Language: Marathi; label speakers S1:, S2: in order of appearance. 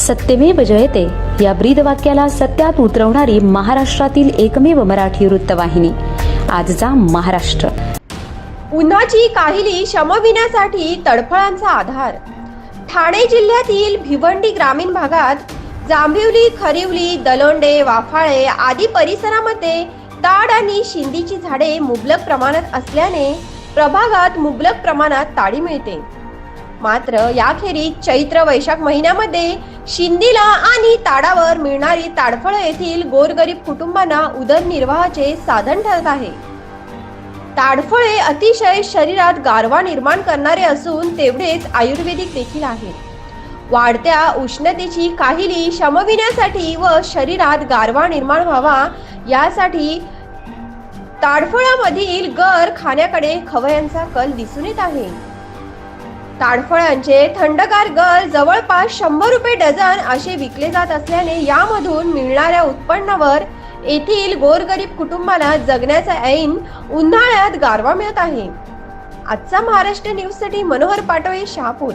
S1: सत्यमेव जयते. या ब्रीदवाक्याला सत्यात उतरवणारी महाराष्ट्रातील एकमेव मराठी वृत्तवाहिनी. आजचा महाराष्ट्र.
S2: उन्हाची काहिली शमविण्यासाठी तडफळांचा आधार. ठाणे जिल्ह्यातील भिवंडी ग्रामीण भागात जांभिवली खरिवली दलोंडे वाफाळे आदी परिसरामध्ये ताड आणि शिंदीची झाडे मुबलक प्रमाणात असल्याने प्रभागात मुबलक प्रमाणात ताडी मिळते. मात्र याखेरीज चैत्र वैशाख महिन्यामध्ये शिंदीला आणि ताडावर मिळणारी ताडफळ येथील गोरगरीब कुटुंबांना उदरनिर्वाहाचे साधन ठरत आहे. ताडफळे अतिशय शरीरात गारवा निर्माण करणारे असून तेवढेच आयुर्वेदिक देखील आहे. वाढत्या उष्णतेची काहिली शमविण्यासाठी व शरीरात गारवा निर्माण व्हावा यासाठी ताडफळामधील गर खाण्याकडे खवयांचा कल दिसून येत आहे. ताडफळांचे थंडगार गल जवळपास शंभर रुपये डझन असे विकले जात असल्याने यामधून मिळणाऱ्या उत्पन्नावर येथील गोरगरीब कुटुंबाला जगण्याचा ऐन उन्हाळ्यात गारवा मिळत आहे. आजचा महाराष्ट्र न्यूजसाठी मनोहर पाटोळे शहापूर.